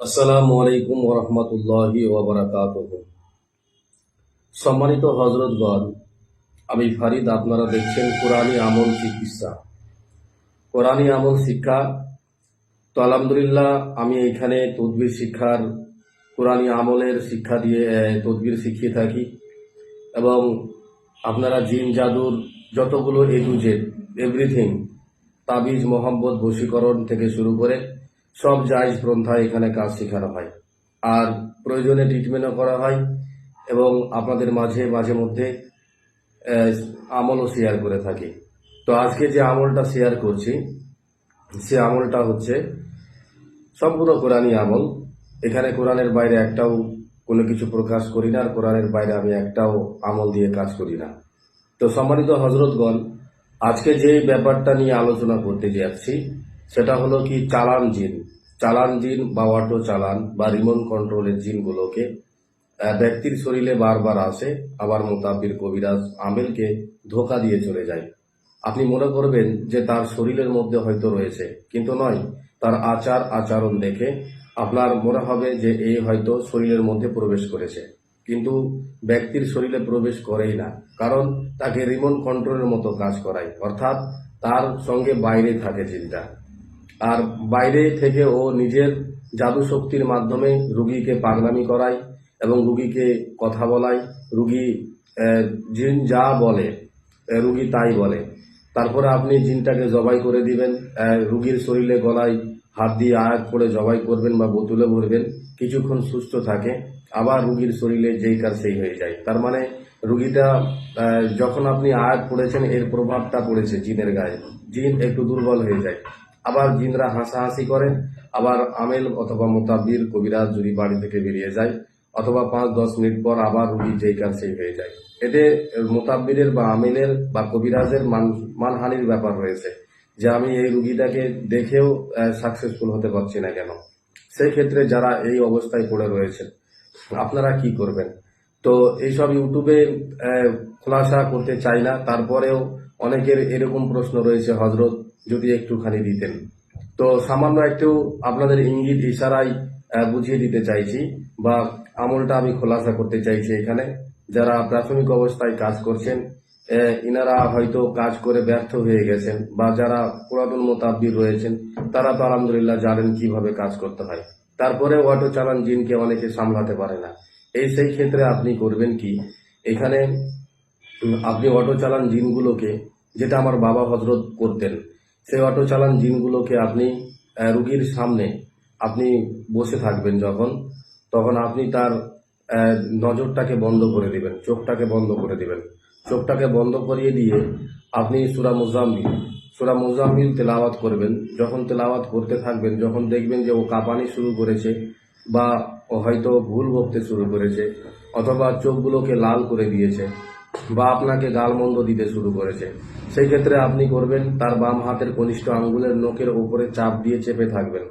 আসসালামু আলাইকুম ওরহমতুল্লাহি সম্মানিত হজরতগণ আমি ফারিদ, আপনারা দেখছেন কোরআনী আমল চিকিৎসা কোরআনী আমল শিক্ষা। তো আলহামদুলিল্লাহ, আমি এখানে তদবির শিক্ষার, কোরআনী আমলের শিক্ষা দিয়ে তদবির শিখিয়ে থাকি। এবং আপনারা জিন, জাদুর যতগুলো এ এভরিথিং তাবিজ, মোহাম্মদ, বশীকরণ থেকে শুরু করে সব জায়জ পন্থায় এখানে কাজ শেখানো হয়। আর প্রয়োজনে ট্রিটমেন্টও করা হয় এবং আপনাদের মাঝে মাঝে মধ্যে আমলও শেয়ার করে থাকি। তো আজকে যে আমলটা শেয়ার করছি, সে আমলটা হচ্ছে সম্পূর্ণ কোরআনই আমল। এখানে কোরআনের বাইরে একটাও কোনো কিছু প্রকাশ করি না, আর কোরআনের বাইরে আমি একটাও আমল দিয়ে কাজ করি না। তো সম্মানিত হজরতগণ আজকে যে ব্যাপারটা নিয়ে আলোচনা করতে যাচ্ছি সেটা হলো কি চালান জিন। চালান জিন বা অটো চালান বা রিমোট কন্ট্রোলের জিনগুলোকে ব্যক্তির শরীরে বারবার আসে, আবার মোতাবির কবিরাজ আমেলকে ধোকা দিয়ে চলে যায়। আপনি মনে করবেন যে তার শরীরের মধ্যে হয়তো রয়েছে, কিন্তু নয়। তার আচার, আচরণ দেখে আপনার মনে হবে যে এই হয়তো শরীরের মধ্যে প্রবেশ করেছে। কিন্তু ব্যক্তির শরীরে প্রবেশ করেই না, কারণ তাকে রিমোট কন্ট্রোলের মতো কাজ করায়। অর্থাৎ তার সঙ্গে বাইরে থাকে জিনটা। আর বাইরে থেকে ও নিজের জাদু শক্তির মাধ্যমে রুগীকে পাগলামি করায় এবং রুগীকে কথা বলায়। রুগী জিন যা বলে রুগী তাই বলে। তারপরে আপনি জিনটাকে জবাই করে দিবেন রুগীর শরীরে গলায় হাত দিয়ে আয়াত করে জবাই করবেন বা বোতলে ভরবেন, কিছুক্ষণ সুস্থ থাকে, আবার রুগীর শরীরে যেই কার সেই হয়ে যায়। তার মানে রুগীটা যখন আপনি আয়াত পড়েছেন, এর প্রভাবটা পড়েছে জিনের গায়ে। জিন একটু দুর্বল হয়ে যায়। আবার জিনরা হাসাহাসি করে আবার আমেল অথবা মোতাবির কবিরাজ যদি বাড়ি থেকে বেরিয়ে যায়, অথবা পাঁচ দশ মিনিট পর আবার রুগী যেই কার সেই হয়ে যায়। এতে মোতাব্বিরের বা আমিলের বা কবিরাজের মান মানহানির ব্যাপার রয়েছে যে আমি এই রুগীটাকে দেখেও সাকসেসফুল হতে পারছি না কেন? সেই ক্ষেত্রে যারা এই অবস্থায় পড়ে রয়েছেন আপনারা কি করবেন? তো এইসব ইউটিউবে খোলাসা করতে চাই না। তারপরেও অনেকের এরকম প্রশ্ন রয়েছে হজরত যদি একটুখানি দিতেন। তো সামান্য একটু আপনাদের ইঙ্গিত ইশারায় বুঝিয়ে দিতে চাইছি বা আমলটা আমি খোলাসা করতে চাইছি এখানে। যারা প্রাথমিক অবস্থায় কাজ করছেন ইনারা হয়তো কাজ করে ব্যর্থ হয়ে গেছেন বা যারা পুরাতন মোতাব্বির রয়েছেন, তারা তো আলহামদুলিল্লাহ জানেন কীভাবে কাজ করতে হয়। তারপরে অটো চালান জিনকে অনেকে সামলাতে পারে না। এই সেই ক্ষেত্রে আপনি করবেন কি? এখানে আপনি অটো চালান জিনগুলোকে, যেটা আমার বাবা হজরত করতেন সেই অটো চালান জিনগুলোকে আপনি রুগীর সামনে আপনি বসে থাকবেন যখন, তখন আপনি তার নজরটাকে বন্ধ করে দিবেন, চোখটাকে বন্ধ করে দিবেন। চোখটাকে বন্ধ করিয়ে দিয়ে আপনি সুরা মুজাম্মিল সুরা মুজাম্মিল তেলাওয়াত করবেন। যখন তেলাওয়াত করতে থাকবেন, যখন দেখবেন যে ও কাঁপানি শুরু করেছে বা হয়তো ভুল বকতে শুরু করেছে, অথবা চোখগুলোকে লাল করে দিয়েছে বা আপনাকে গালমন্দ দিতে শুরু করেছে। সেই ক্ষেত্রে আপনি করবেন, তার বাম হাতের কনিষ্ঠ আঙ্গুলের নোকের উপরে চাপ দিয়ে চেপে থাকবেন।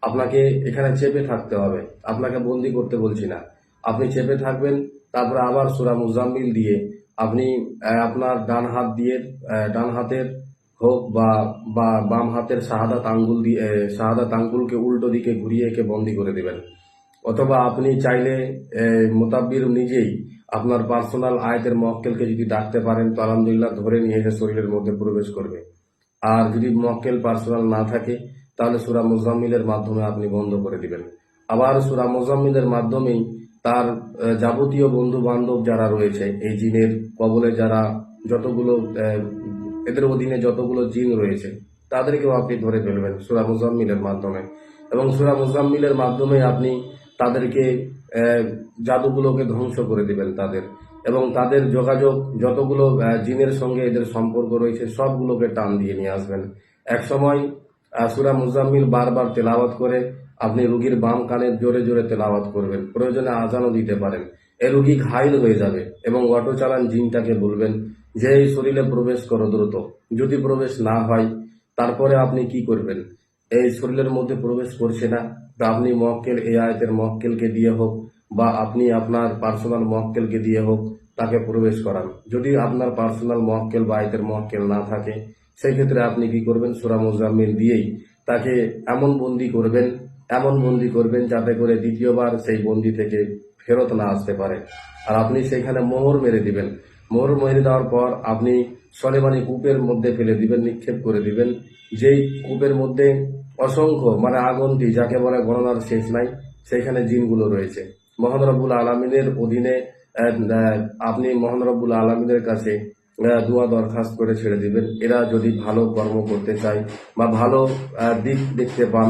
আপনাকে এখানে চেপে থাকতে হবে। আপনাকে বন্দি করতে বলছি না। আপনি চেপে থাকবেন, তারপরে আবার সুরা মুজাম্মিল দিয়ে আপনি আপনার ডান হাত দিয়ে ডান হাতের হোক বা বা বাম হাতের শাহাদাত আঙ্গুল দিয়ে শাহাদাত আঙ্গুলকে উল্টো দিকে ঘুরিয়ে একে বন্দি করে দেবেন। অথবা আপনি চাইলে মোতাব্বির নিজেই আপনার পার্সোনাল আয়াতের মক্কেলকে যদি ডাকতে পারেন, তো আলহামদুলিল্লাহ ধরে নিয়ে এসে শরীরের মধ্যে প্রবেশ করবে। আর যদি মক্কেল পার্সোনাল না থাকে, তাহলে সুরা মুজাম্মিলের মাধ্যমে আপনি বন্ধ করে দিবেন। আবার সুরা মুজাম্মিলের মাধ্যমেই তার যাবতীয় বন্ধু বান্ধব যারা রয়েছে, এই জিনের কবলে যারা যতগুলো এদের অধীনে যতগুলো জিন রয়েছে, তাদেরকেও আপনি ধরে ফেলবেন সুরা মুজাম্মিলের মাধ্যমে। এবং সুরা মুজাম্মিলের মাধ্যমে আপনি তাদেরকে জাদুগুলোকে ধ্বংস করে দিবেন তাদের। এবং তাদের যোগাযোগ, যতগুলো জিনের সঙ্গে এদের সম্পর্ক রয়েছে, সবগুলোকে টান দিয়ে নিয়ে আসবেন। এক সময় সুরা মুজাম্মিল বারবার তেলাওয়াত করে আপনি রুগীর বাম কানের জোরে জোরে তেলাওয়াত করবেন। প্রয়োজনে আজানও দিতে পারেন। এ রুগী ঘাইল হয়ে যাবে এবং অটো চালান জিনটাকে বলবেন যে, এই শরীরে প্রবেশ করো দ্রুত। যদি প্রবেশ না হয়, তারপরে আপনি কি করবেন? এই শরীরের মধ্যে প্রবেশ করছে না। তা আপনি মক্কেল এই আয়তের মক্কেলকে দিয়ে হোক বা আপনি আপনার পার্সোনাল মক্কেলকে দিয়ে হোক, তাকে প্রবেশ করান। যদি আপনার পার্সোনাল মক্কেল বা আয়তের মক্কেল না থাকে সেই ক্ষেত্রে আপনি কি করবেন? সুরা মুজাম্মিল দিয়েই তাকে এমন বন্দি করবেন, এমন বন্দি করবেন যাতে করে দ্বিতীয়বার সেই বন্দি থেকে ফেরত না আসতে পারে। আর আপনি সেখানে মোহর মেরে দিবেন। মোহর মেরে দেওয়ার পর আপনি সলেমানি কূপের মধ্যে ফেলে দিবেন, নিক্ষেপ করে দিবেন। যেই কূপের মধ্যে অসংখ্য মানে আগন্তি, যাকে বলে গণনার শেষ নাই, সেখানে জিনগুলো রয়েছে। মহান রব্বুল আলমিনের অধীনে আপনি মহান রব্বুল আলমিনের কাছে দোয়া দরখাস্ত করে ছেড়ে দিবেন। এরা যদি ভালো কর্ম করতে চায় বা ভালো দিক দেখতে পান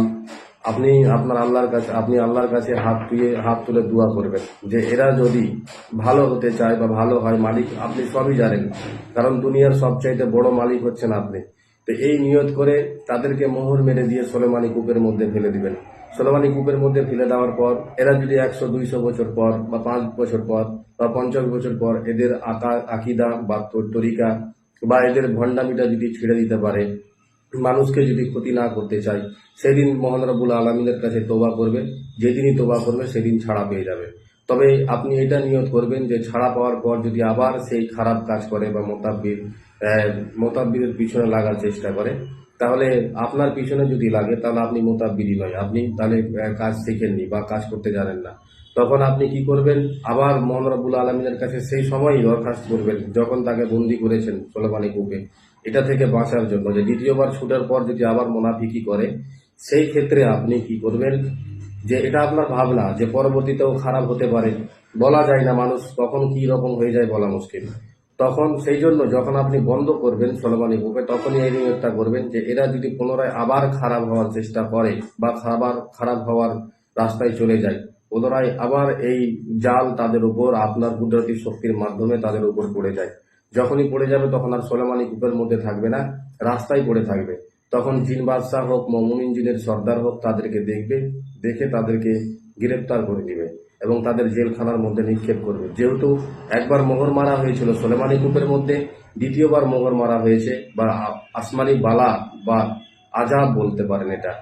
আপনি আপনার আল্লাহর কাছে আপনি আল্লাহর কাছে হাত তুলে হাত তুলে দোয়া করবেন। যে এরা যদি ভালো হতে চায় বা ভালো হয়, মালিক আপনি সবই জানেন। কারণ দুনিয়ার সবচাইতে বড় মালিক হচ্ছেন আপনি। তো এই নিয়ত করে তাদেরকে মোহর মেরে দিয়ে সোলেমানি কূপের মধ্যে ফেলে দিবেন। সোলেমানি কূপের মধ্যে ফেলে দেওয়ার পর এরা যদি একশো, দুইশো বছর পর বা পাঁচ বছর পর বা পঞ্চাশ বছর পর এদের আকা আকিদা বা তর- তরিকা বা এদের ভণ্ডামিটা যদি ছেড়ে দিতে পারে মানুষকে যদি ক্ষতি না করতে চায়, সেদিন মহান রব্বুল আলমিনের কাছে তোবা করবে, যেদিনই তোবা করবে সেদিন ছাড়া পেয়ে যাবে। তবে আপনি এটা নিয়ত করবেন যে ছাড়া পাওয়ার পর যদি আবার সেই খারাপ কাজ করে বা মোতাব্বির মোতাব্বিরের পিছনে লাগার চেষ্টা করে, তাহলে আপনার পিছনে যদি লাগে, তাহলে আপনি মোতাব্বিরই নয় আপনি তাহলে কাজ শিখেননি বা কাজ করতে জানেন না। তখন আপনি কি করবেন? আবার মোহাম্মদ রব্বুল আলমিনের কাছে সেই সময়ই দরখাস্ত করবেন, যখন তাকে বন্দি করেছেন সোলেমানি কূপে। এটা থেকে বাঁচার জন্য যে দ্বিতীয়বার ছুটার পর যদি আবার মোনাফিকি করে, সেই ক্ষেত্রে আপনি কি করবেন? যে এটা আপনার ভাবনা, যে পরবর্তীতেও খারাপ হতে পারে। বলা যায় না মানুষ কখন কি রকম হয়ে যায় বলা মুশকিল। তখন সেই জন্য যখন আপনি বন্ধ করবেন সোলেমানি কূপে তখনই এই নিয়োগটা করবেন যে এরা যদি পুনরায় আবার খারাপ হওয়ার চেষ্টা করে বা খাবার খারাপ হওয়ার রাস্তায় চলে যায়, পুনরায় আবার এই জাল তাদের উপর, আপনার কুদরতি শক্তির মাধ্যমে তাদের উপর পড়ে যায়। যখনই পড়ে যাবে তখন আর সোলেমানি কূপের মধ্যে থাকবে না, রাস্তায় পড়ে থাকবে। তখন জিন বাদশাহ হোক মমিন জিনের সর্দার হোক, তাদেরকে দেখবে, দেখে তাদেরকে গ্রেপ্তার করে দিবে এবং তাদের জেলখানার মধ্যে নিক্ষেপ করবে। যেহেতু একবার মোহর মারা হয়েছিল সোলেমানি কূপের মধ্যে, দ্বিতীয়বার মোহর মারা হয়েছে, বা আসমানি বালা, বা আজাব বলতে পারেন এটা,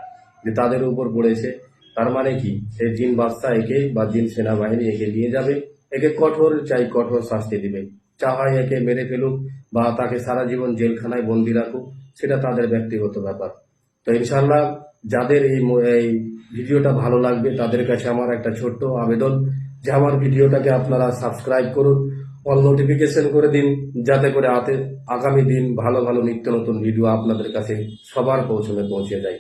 যে তাদের উপর পড়েছে। তার মানে কি? এই জিন বাদশাহ একে বা জিন সেনাবাহিনী একে নিয়ে যাবে, একে কঠোর চাই কঠোর শাস্তি দিবে। চাহাই একে মেরে ফেলুক বা তাকে সারা জীবন জেলখানায় বন্দি রাখুক, সেটা তাদের ব্যক্তিগত ব্যাপার। তো ইনশাল্লাহ যাদের এই এই ভিডিওটা ভালো লাগবে, তাদের কাছে আমার একটা ছোট্ট আবেদন যে আমার ভিডিওটাকে আপনারা সাবস্ক্রাইব করুন, অল নোটিফিকেশন করে দিন, যাতে করে আতে আগামী দিন ভালো ভালো নিত্য নতুন ভিডিও আপনাদের কাছে সবার পৌঁছনে পৌঁছে যায়।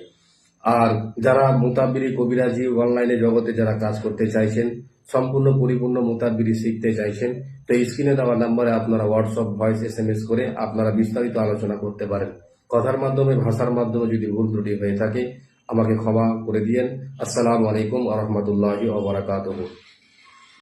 আর যারা মোতাবিরি কবিরাজি অনলাইনে জগতে যারা কাজ করতে চাইছেন সম্পূর্ণ পরিপূর্ণ মোতাবিরি শিখতে চাইছেন। তো এই স্ক্রিনে দেওয়া নাম্বারে আপনারা WhatsApp voice S M S করে আপনারা বিস্তারিত আলোচনা করতে পারেন। কথার মাধ্যমে, ভাষার মাধ্যমে যদি ভুল ত্রুটি হয়ে থাকে, আমাকে ক্ষমা করে দিয়েন। আসসালামু আলাইকুম আ রহমতুল্লাহি